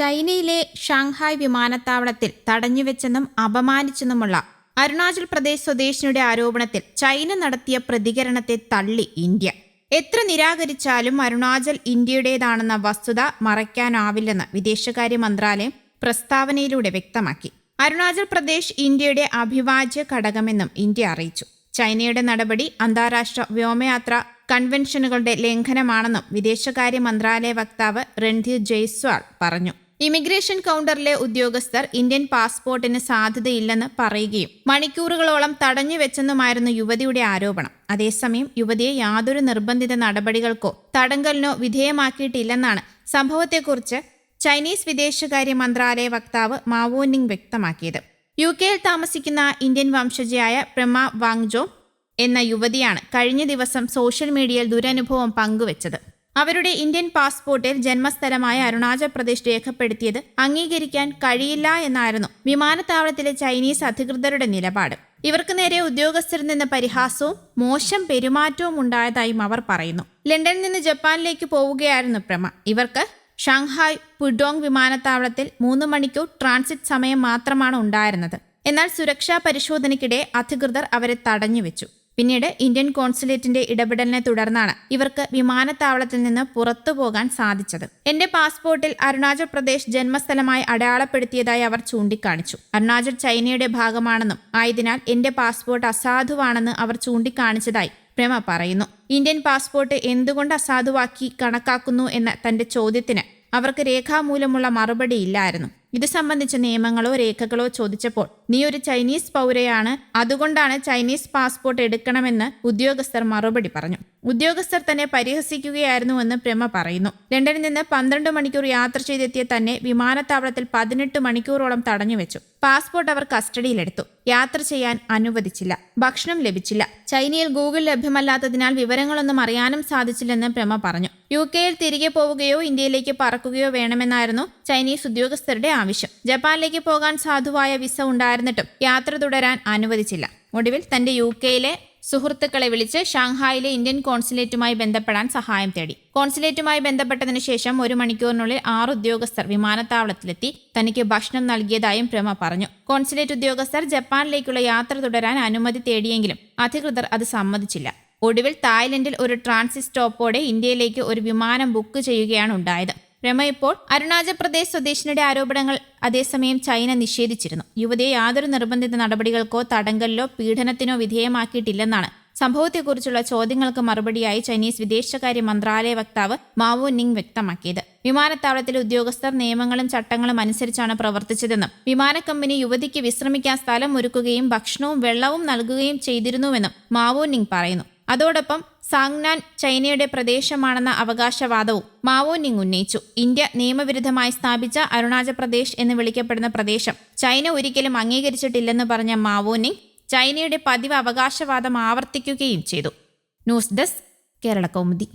ചൈനയിലെ ഷാങ്ഹായ് വിമാനത്താവളത്തിൽ തടഞ്ഞുവെച്ചെന്നും അപമാനിച്ചെന്നുമുള്ള അരുണാചൽ പ്രദേശ് സ്വദേശിനിയുടെ ആരോപണത്തിൽ ചൈന നടത്തിയ പ്രതികരണത്തെ തള്ളി ഇന്ത്യ. എത്ര നിരാകരിച്ചാലും അരുണാചൽ ഇന്ത്യയുടേതാണെന്ന വസ്തുത മറയ്ക്കാനാവില്ലെന്ന് വിദേശകാര്യ മന്ത്രാലയം പ്രസ്താവനയിലൂടെ വ്യക്തമാക്കി. അരുണാചൽ പ്രദേശ് ഇന്ത്യയുടെ അഭിവാജ്യ ഘടകമെന്നും ഇന്ത്യ അറിയിച്ചു. ചൈനയുടെ നടപടി അന്താരാഷ്ട്ര വ്യോമയാത്ര കൺവെൻഷനുകളുടെ ലംഘനമാണെന്നും വിദേശകാര്യ മന്ത്രാലയ വക്താവ് രൺധീർ ജയ്സ്വാൾ പറഞ്ഞു. ഇമിഗ്രേഷൻ കൗണ്ടറിലെ ഉദ്യോഗസ്ഥർ ഇന്ത്യൻ പാസ്പോർട്ടിന് സാധ്യതയില്ലെന്ന് പറയുകയും മണിക്കൂറുകളോളം തടഞ്ഞു വെച്ചെന്നുമായിരുന്നു യുവതിയുടെ ആരോപണം. അതേസമയം യുവതിയെ യാതൊരു നിർബന്ധിത നടപടികൾക്കോ തടങ്കലിനോ വിധേയമാക്കിയിട്ടില്ലെന്നാണ് സംഭവത്തെക്കുറിച്ച് ചൈനീസ് വിദേശകാര്യ മന്ത്രാലയ വക്താവ് മാവോനിങ് വ്യക്തമാക്കിയത്. യു കെയിൽ താമസിക്കുന്ന ഇന്ത്യൻ വംശജയായ പ്രമ വാങ്ജോ എന്ന യുവതിയാണ് കഴിഞ്ഞ ദിവസം സോഷ്യൽ മീഡിയയിൽ ദുരനുഭവം പങ്കുവച്ചത്. അവരുടെ ഇന്ത്യൻ പാസ്പോർട്ടിൽ ജന്മസ്ഥലമായ അരുണാചൽ പ്രദേശ് രേഖപ്പെടുത്തിയത് അംഗീകരിക്കാൻ കഴിയില്ല എന്നായിരുന്നു വിമാനത്താവളത്തിലെ ചൈനീസ് അധികൃതരുടെ നിലപാട്. ഇവർക്ക് നേരെ ഉദ്യോഗസ്ഥരിൽ നിന്ന് പരിഹാസവും മോശം പെരുമാറ്റവും ഉണ്ടായതായും അവർ പറയുന്നു. ലണ്ടനിൽ നിന്ന് ജപ്പാനിലേക്ക് പോവുകയായിരുന്നു പ്രമ. ഇവർക്ക് ഷാങ്ഹായ് പുഡോങ് വിമാനത്താവളത്തിൽ മൂന്ന് മണിക്കൂർ ട്രാൻസിറ്റ് സമയം മാത്രമാണ് ഉണ്ടായിരുന്നത്. എന്നാൽ സുരക്ഷാ പരിശോധനയ്ക്കിടെ അധികൃതർ അവരെ തടഞ്ഞുവെച്ചു. പിന്നീട് ഇന്ത്യൻ കോൺസുലേറ്റിന്റെ ഇടപെടലിനെ തുടർന്നാണ് ഇവർക്ക് വിമാനത്താവളത്തിൽ നിന്ന് പുറത്തു പോകാൻ സാധിച്ചത്. എന്റെ പാസ്പോർട്ടിൽ അരുണാചൽ പ്രദേശ് ജന്മസ്ഥലമായി അടയാളപ്പെടുത്തിയതായി അവർ ചൂണ്ടിക്കാണിച്ചു. അരുണാചൽ ചൈനയുടെ ഭാഗമാണെന്നും ആയതിനാൽ എന്റെ പാസ്പോർട്ട് അസാധുവാണെന്ന് അവർ ചൂണ്ടിക്കാണിച്ചതായി പ്രേമ പറയുന്നു. ഇന്ത്യൻ പാസ്പോർട്ട് എന്തുകൊണ്ട് അസാധുവാക്കി കണക്കാക്കുന്നു എന്ന തന്റെ ചോദ്യത്തിന് അവർക്ക് രേഖാമൂലമുള്ള മറുപടി ഇല്ലായിരുന്നു ഇത് സംബന്ധിച്ച നിയമങ്ങളോ രേഖകളോ ചോദിച്ചപ്പോൾ നീ ഒരു ചൈനീസ് പൗരയാണ് അതുകൊണ്ടാണ് ചൈനീസ് പാസ്പോർട്ട് എടുക്കണമെന്ന് ഉദ്യോഗസ്ഥർ മറുപടി പറഞ്ഞു. ഉദ്യോഗസ്ഥർ തന്നെ പരിഹസിക്കുകയായിരുന്നുവെന്ന് പ്രമ പറയുന്നു. ലണ്ടനിൽ നിന്ന് പന്ത്രണ്ട് മണിക്കൂർ യാത്ര ചെയ്തെത്തിയ തന്നെ വിമാനത്താവളത്തിൽ പതിനെട്ട് മണിക്കൂറോളം തടഞ്ഞു വെച്ചു പാസ്പോർട്ട് അവർ കസ്റ്റഡിയിലെടുത്തു. യാത്ര ചെയ്യാൻ അനുവദിച്ചില്ല. ഭക്ഷണം ലഭിച്ചില്ല. ചൈനയിൽ ഗൂഗിൾ ലഭ്യമല്ലാത്തതിനാൽ വിവരങ്ങളൊന്നും അറിയാനും സാധിച്ചില്ലെന്ന് പ്രമ പറഞ്ഞു. യു കെയിൽ തിരികെ പോവുകയോ ഇന്ത്യയിലേക്ക് പറക്കുകയോ വേണമെന്നായിരുന്നു ചൈനീസ് ഉദ്യോഗസ്ഥരുടെ ആവശ്യം. ജപ്പാനിലേക്ക് പോകാൻ സാധുവായ വിസ ഉണ്ടായിരുന്നിട്ടും യാത്ര തുടരാൻ അനുവദിച്ചില്ല. ഒടുവിൽ തന്റെ യു കെയിലെ സുഹൃത്തുക്കളെ വിളിച്ച് ഷാങ്ഹായിലെ ഇന്ത്യൻ കോൺസുലേറ്റുമായി ബന്ധപ്പെടാൻ സഹായം തേടി. കോൺസുലേറ്റുമായി ബന്ധപ്പെട്ടതിനു ശേഷം ഒരു മണിക്കൂറിനുള്ളിൽ ആറ് ഉദ്യോഗസ്ഥർ വിമാനത്താവളത്തിലെത്തി തനിക്ക് ഭക്ഷണം നൽകിയതായും പ്രേമ പറഞ്ഞു. കോൺസുലേറ്റ് ഉദ്യോഗസ്ഥർ ജപ്പാനിലേക്കുള്ള യാത്ര തുടരാൻ അനുമതി തേടിയെങ്കിലും അധികൃതർ അത് സമ്മതിച്ചില്ല. ഒടുവിൽ തായ്ലൻഡിൽ ഒരു ട്രാൻസിറ്റ് സ്റ്റോപ്പോടെ ഇന്ത്യയിലേക്ക് ഒരു വിമാനം ബുക്ക് ചെയ്യുകയാണ് ഉണ്ടായത്. രമ ഇപ്പോൾ അരുണാചൽ പ്രദേശ് സ്വദേശിനിയുടെ ആരോപണങ്ങൾ അതേസമയം ചൈന നിഷേധിച്ചിരുന്നു. യുവതിയെ യാതൊരു നിർബന്ധിത നടപടികൾക്കോ തടങ്കലിലോ പീഡനത്തിനോ വിധേയമാക്കിയിട്ടില്ലെന്നാണ്. സംഭവത്തെക്കുറിച്ചുള്ള ചോദ്യങ്ങൾക്ക് മറുപടിയായി ചൈനീസ് വിദേശകാര്യ മന്ത്രാലയ വക്താവ് മാവോ നിങ് വ്യക്തമാക്കിയത്. വിമാനത്താവളത്തിലെ ഉദ്യോഗസ്ഥർ നിയമങ്ങളും ചട്ടങ്ങളും അനുസരിച്ചാണ് പ്രവർത്തിച്ചതെന്നും വിമാനക്കമ്പനി യുവതിക്ക് വിശ്രമിക്കാൻ സ്ഥലം ഒരുക്കുകയും ഭക്ഷണവും വെള്ളവും നൽകുകയും ചെയ്തിരുന്നുവെന്നും മാവോ നിങ് പറയുന്നു. അതോടൊപ്പം സാങ്നാൻ ചൈനയുടെ പ്രദേശമാണെന്ന അവകാശവാദവും മാവോ നിങ് ഉന്നയിച്ചു. ഇന്ത്യ നിയമവിരുദ്ധമായി സ്ഥാപിച്ച അരുണാചൽ പ്രദേശ് എന്ന് വിളിക്കപ്പെടുന്ന പ്രദേശം ചൈന ഒരിക്കലും അംഗീകരിച്ചിട്ടില്ലെന്ന് പറഞ്ഞ മാവോ നിങ് ചൈനയുടെ പതിവ് അവകാശവാദം ആവർത്തിക്കുകയും ചെയ്തു. News desk Kerala Kaumudi.